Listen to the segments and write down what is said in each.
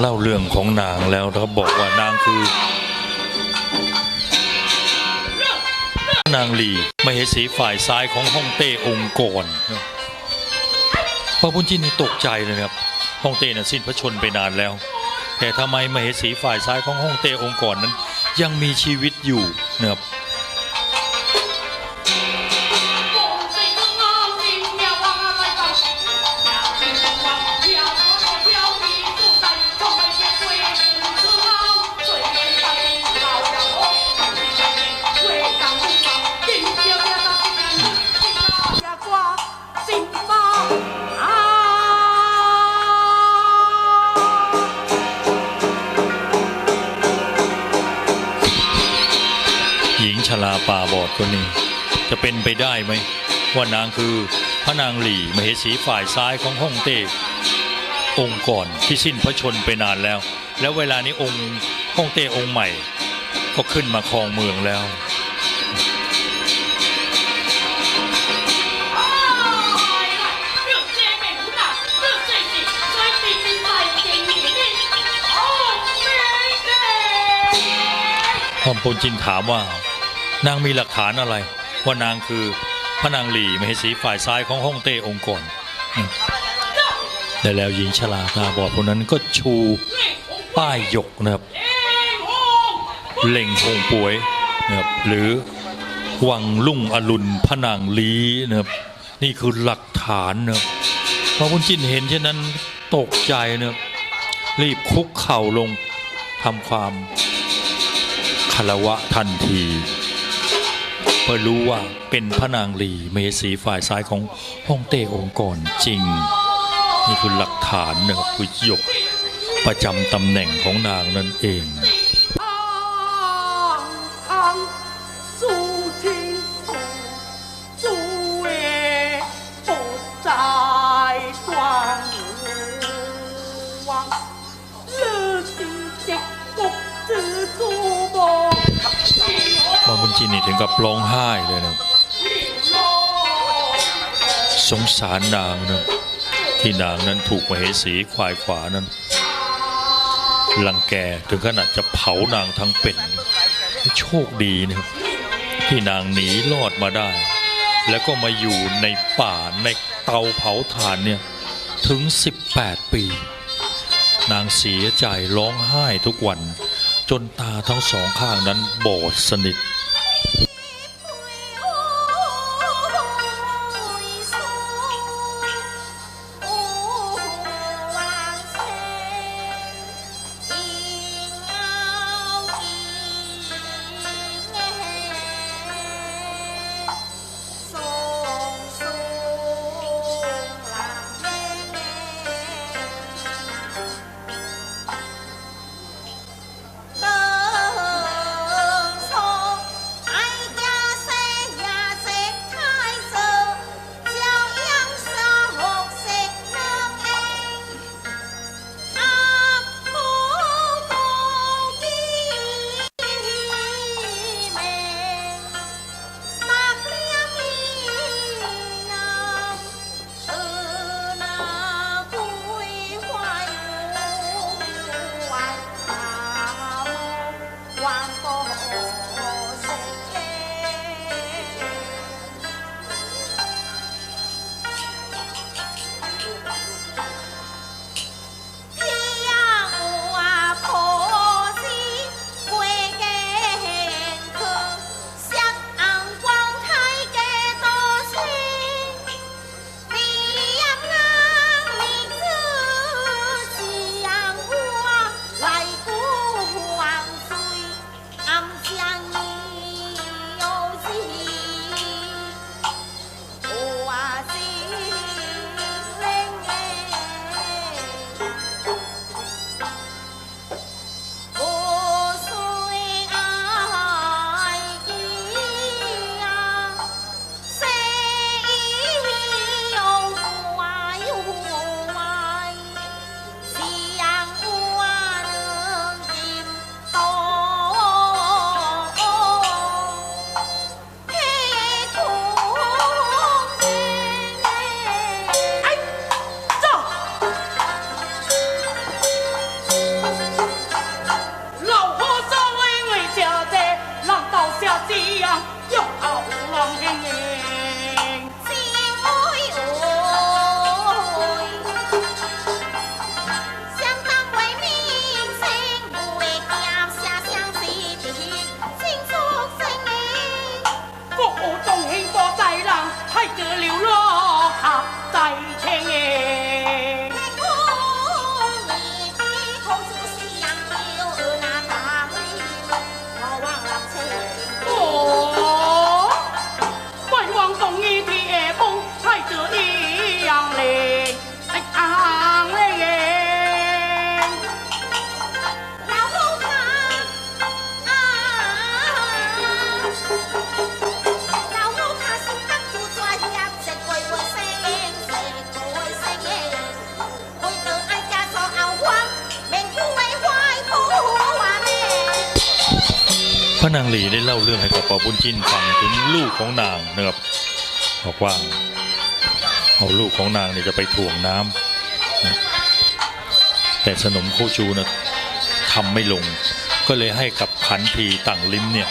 เล่าเรื่องของนางแล้วแล้วก็บอกว่านางคือ นางหลีมเหสีฝ่ายซ้ายของฮ่องเต้องค์กรนพระพุทธจินนี่ตกใจเลยครับฮ่องเต้น่ะสิ้นพระชนไปนานแล้ว แต่ทำไมมเหสีฝ่ายซ้ายของฮ่องเต้องค์กรนั้น ยังมีชีวิตอยู่นะครับ คนนี้ จะเป็นไปได้ไหมว่านางคือพระนางหลี่มเหสีฝ่ายซ้ายของฮ่องเต้องค์ก่อนที่สิ้นพระชนม์ไปนานแล้ว แล้วเวลานี้องค์ฮ่องเต้องค์ใหม่ ก็ขึ้นมาครองเมืองแล้วพอมพลจินถามว่า นางมีหลักฐานอะไร ว่านางคือพระนางหลี่มเหสีฝ่ายซ้ายของฮ่องเต้องค์ก่อนอืมแต่แล้วหญิงชราตาบอดคนนั้นก็ชูป้ายหยกนะครับเล่งหงป่วยนะครับหรือวังลุ่งอรุณพระนางลีนะครับนี่คือหลักฐานนะครับพอคุณจินเห็นเช่นนั้นตกใจนะครับรีบคุกเข่าลงทำความคารวะทันที พื่อรู้ว่าเป็นพระนางลีเมสีฝ่ายซ้ายของฮ่องเต้องค์กรจริง นี่คือหลักฐานนะครับคือหยกประจำตำแหน่งของนางนั่นเอง นนี่ถึงกับร้องไห้เลยนะสงสารนางนะที่นางนั้นถูกมเหสีควายขวานั้นลังแกถึงขนาดจะเผานางทั้งเป็นโชคดีนะที่นางหนีรอดมาได้ แล้วก็มาอยู่ในป่าในเตาเผาถ่านเนี่ยถึง 18 ปี นางเสียใจร้องไห้ทุกวัน จนตาทั้งสองข้างนั้นบอดสนิท ระนางหลีได้เล่าเรื่องให้กับปอบุญจินฟังถึงลูกของนางนะครับบอกว่าเอาลูกของนางเนี่ยจะไปถ่วงน้ำแต่สนมโคชูนะทำไม่ลง ก็เลยให้กับขันทีต่างลิ้มเนี่ย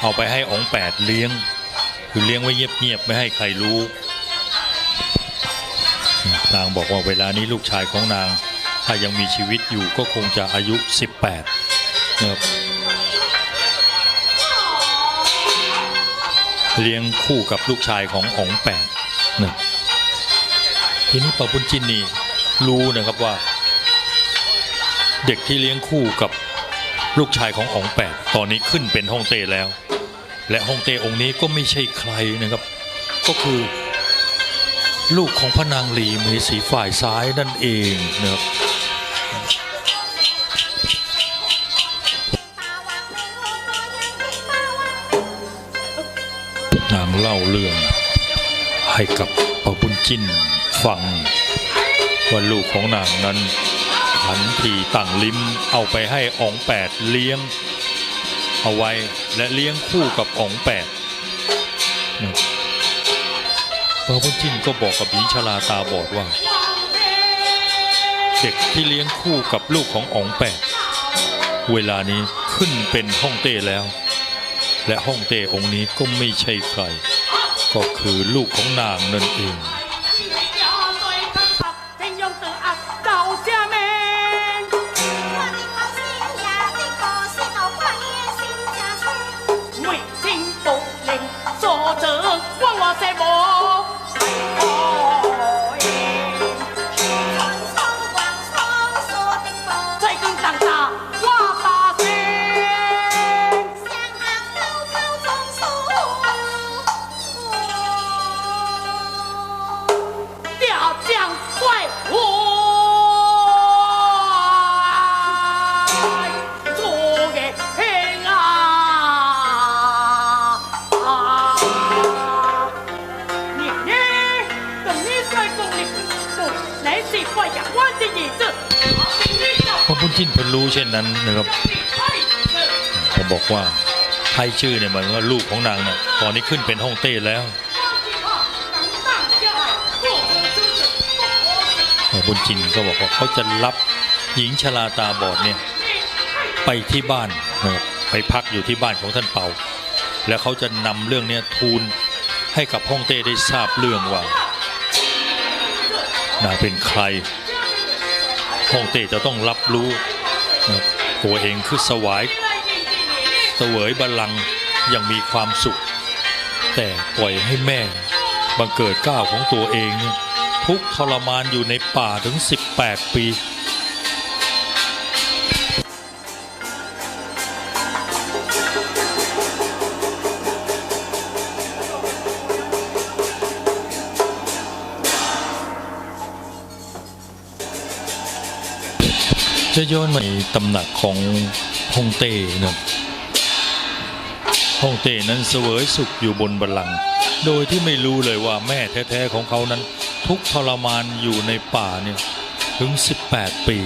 เอาไปให้องแปดเลี้ยง คือเลี้ยงไว้เงียบๆไม่ให้ใครรู้ นางบอกว่าเวลานี้ลูกชายของนาง ถ้ายังมีชีวิตอยู่ก็คงจะอายุ 18นะครับ เลี้ยงคู่กับลูกชายขององแปดนะทีนี้ปาปุญจินนี่รู้นะครับว่า เด็กที่เลี้ยงคู่กับลูกชายขององแปดตอนนี้ขึ้นเป็นฮ่องเต้แล้ว และฮ่องเต้องค์นี้ก็ไม่ใช่ใครนะครับ ก็คือลูกของพระนางหลีเมสีฝ่ายซ้ายนั่นเองนะครับ เล่าเรื่อง ให้กับปะบุญจินฟังว่าลูกของนางนั้นขันทีต่างลิ้มเอาไปให้องแปดเลี้ยง เอาไว้และเลี้ยงคู่กับองแปดนะปะบุญจินก็บอกกับหญิงชราตาบอดว่า เด็กที่เลี้ยงคู่กับลูกขององแปดเวลานี้ขึ้นเป็นฮ่องเต้แล้ว และฮ่องเต้องค์นี้ก็ไม่ใช่ใคร ก็คือลูกของนางนั่นเอง รู้เช่นนั้นนะครับเขาบอกว่าไทชื่อเนี่ยหมายถึงว่าลูกของนางน่ะตอนนี้ขึ้นเป็นฮ่องเต้แล้วพระพุทธจินก็บอกว่าเขาจะรับหญิงชราตาบอดเนี่ยไปที่บ้านนะครับไปพักอยู่ที่บ้านของท่านเปา แล้วเขาจะนำเรื่องเนี้ยทูลให้กับฮ่องเต้ได้ทราบเรื่องว่านางเป็นใครฮ่องเต้จะต้องรับรู้ ตัวเองคือสวายเสวยบัลลังก์ยังมีความสุข แต่ปล่อยให้แม่บังเกิดก้าวของตัวเอง ทุกทรมานอยู่ในป่าถึง 18 ปี จะย้อนมาในตำหนักของฮองเต้นะครับฮ่องเต้นั้นเสวยสุขอยู่บนบัลลังก์โดยที่ไม่รู้เลยว่าแม่แท้ๆของเขานั้น ทุกทรมานอยู่ในป่าเนี่ยถึง 18 ปี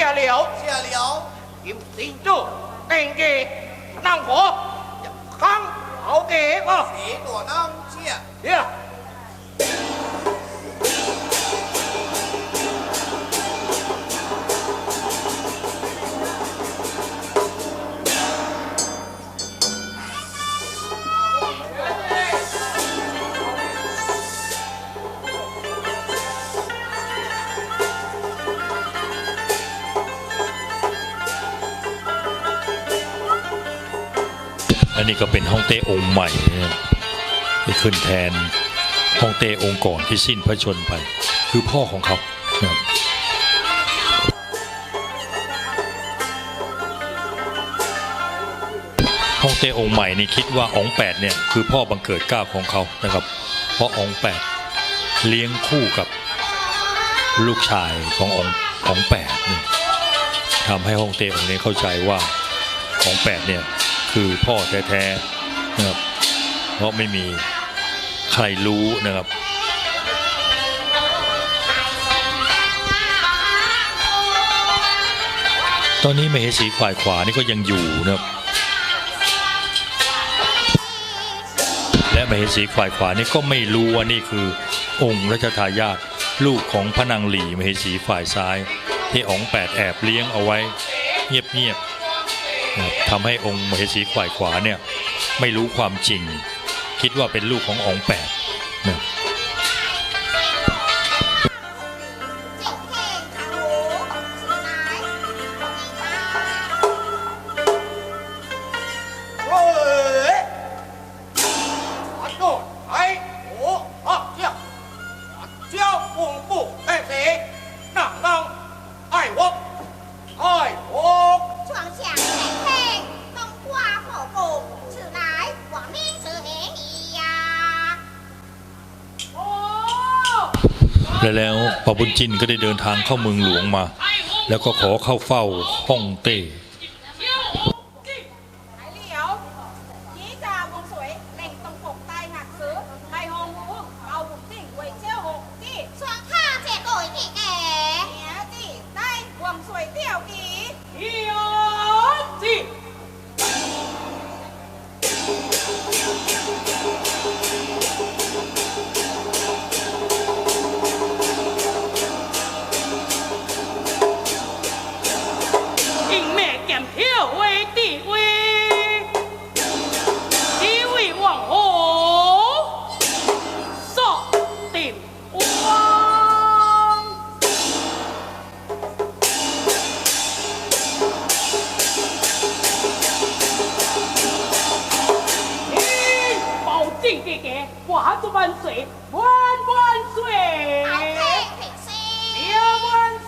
啱车了，谢了，点成就，定嘅，能我，行好嘅个，你多能借。呀。 และนี่ก็เป็นฮ่องเต้องค์ใหม่ที่ขึ้นแทนฮ่องเต้องค์ก่อนที่สิ้นพระชนไป คือพ่อของเขาครับฮ่องเต้องค์ใหม่นี่คิดว่าองค์แปดเนี่ยคือพ่อบังเกิดเก้าของเขานะครับ เพราะองค์แปดเลี้ยงคู่กับลูกชายขององค์องแปดนี่ทำให้ฮ่องเต้องค์นี้เข้าใจว่าของแปดเนี่ย คือพ่อแท้ๆนะครับเพราะไม่มีใครรู้นะครับตอนนี้มเหสีฝ่ายขวานี่ก็ยังอยู่นะครับ และมเหสีฝ่ายขวานี่ก็ไม่รู้ว่านี่คือองค์รัชทายาทลูกของพระนางหลีมเหสีฝ่ายซ้าย ที่องค์แปดแอบเลี้ยงเอาไว้ เงียบๆนะครับ ทำให้องค์มเหสีฝ่ายขวาเนี่ยไม่รู้ความจริง คิดว่าเป็นลูกขององค์แปดนะ ทินก็ได้เดินทางเข้าเมืองหลวงมา แล้วก็ขอเข้าเฝ้าฮ่องเต้ 请给给万万岁，万万岁，万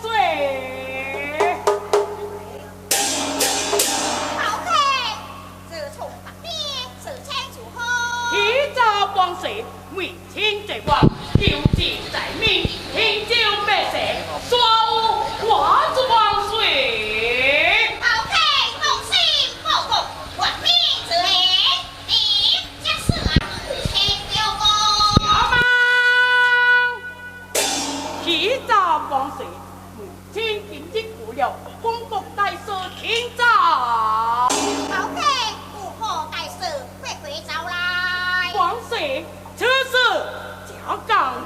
岁！好客，自从白天自清自好。天朝光水，明清在望，救济在民，天朝百姓。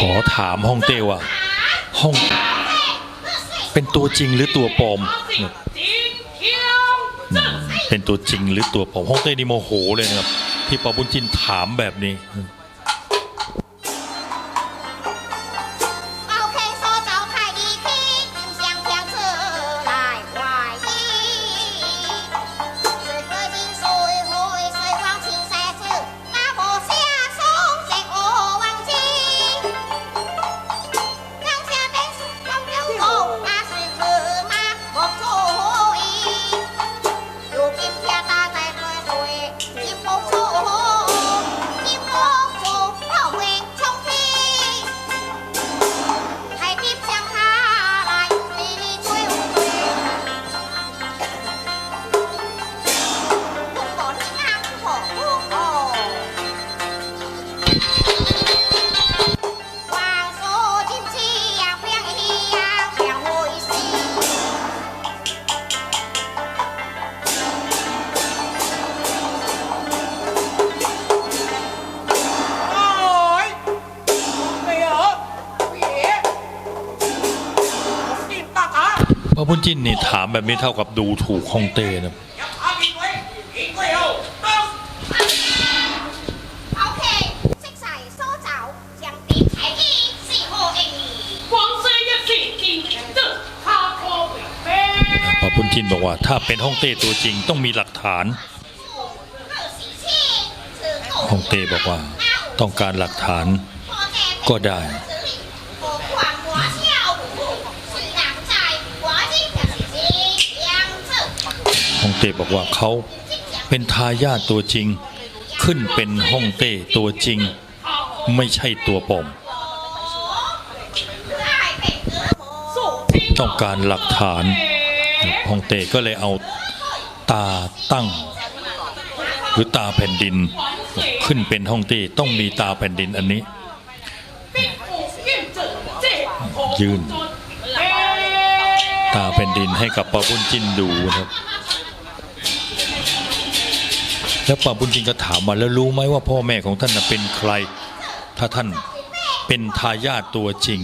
ขอถามห้องเต้ว่าห้อง เป็นตัวจริงหรือตัวปลอม เป็นตัวจริงหรือตัวปลอมห้องเต้นี่โมโหเลยนะครับ ที่ปอบุญจินถามแบบนี้ามแบบนี้เท่ากับดูถูกฮ่องเต้นะพระพุณทินบอกว่า ถ้าเป็นฮ่องเต้ตัวจริงต้องมีหลักฐานฮ่องเต้บอกว่า ต้องการหลักฐานก็ได้ ฮ่องเต้บอกว่าเขาเป็นทายาทตัวจริง ขึ้นเป็นฮ่องเต้ตัวจริง ไม่ใช่ตัวปมต้องการหลักฐานฮ่องเต้ก็เลยเอาตาตั้ง หรือตาแผ่นดิน ขึ้นเป็นฮ่องเต้ต้องมีตาแผ่นดินอันนี้ยื่นตาแผ่นดินให้กับปะพุ่นจิ้นดูนะครับ แล้วปาบุญจินก็ถามมาแล้วรู้ไหมว่าพ่อแม่ของท่านเป็นใคร ถ้าท่านเป็นทายาทตัวจริง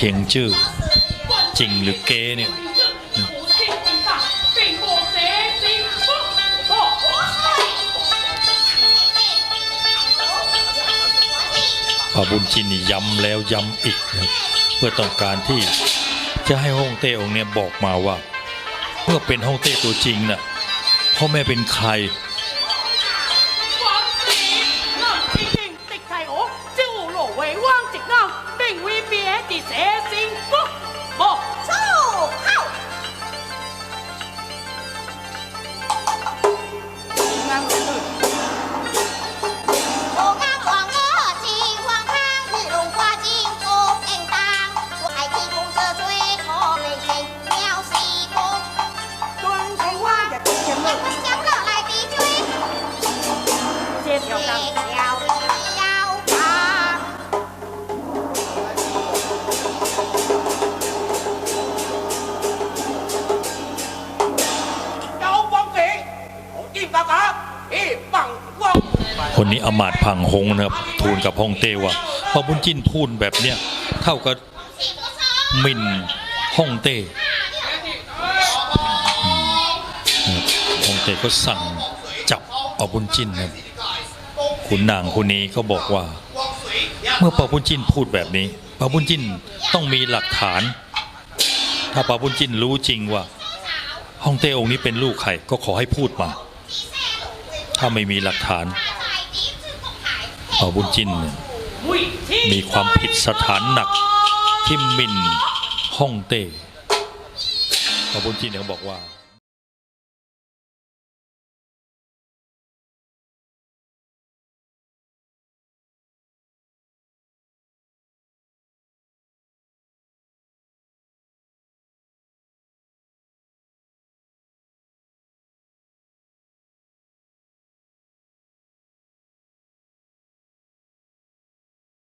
เคียงชื่อจริงหรือเก้เนี่ยพระบุญจินย้ำแล้วย้ำอีกเพื่อต้องการที่จะให้ฮ่องเต้องเนี่ยบอกมาว่า เมื่อเป็นฮ่องเต้ตัวจริงนะ่ะพ่อแม่เป็นใคร คนนี้อมาตพังหงนะครับทูลกับฮองเต้ว่าพอบุญจินพูดแบบเนี้ยเท่ากับมินฮ่องเต้ฮ่องเต้ก็สั่งจับปาบุญจินครับขุนนางคนนี้ก็บอกว่า เมื่อปาบุญจินพูดแบบนี้ปาบุญจินต้องมีหลักฐาน ถ้าปาบุญจินรู้จริงว่าฮ่องเต้องค์นี้เป็นลูกใครก็ขอให้พูดมา ถ้าไม่มีหลักฐาน ปาบุญจินเนี่ยมีความผิดสถานหนักที่มินฮ่องเต้ปาบุญจินเขาบอกว่า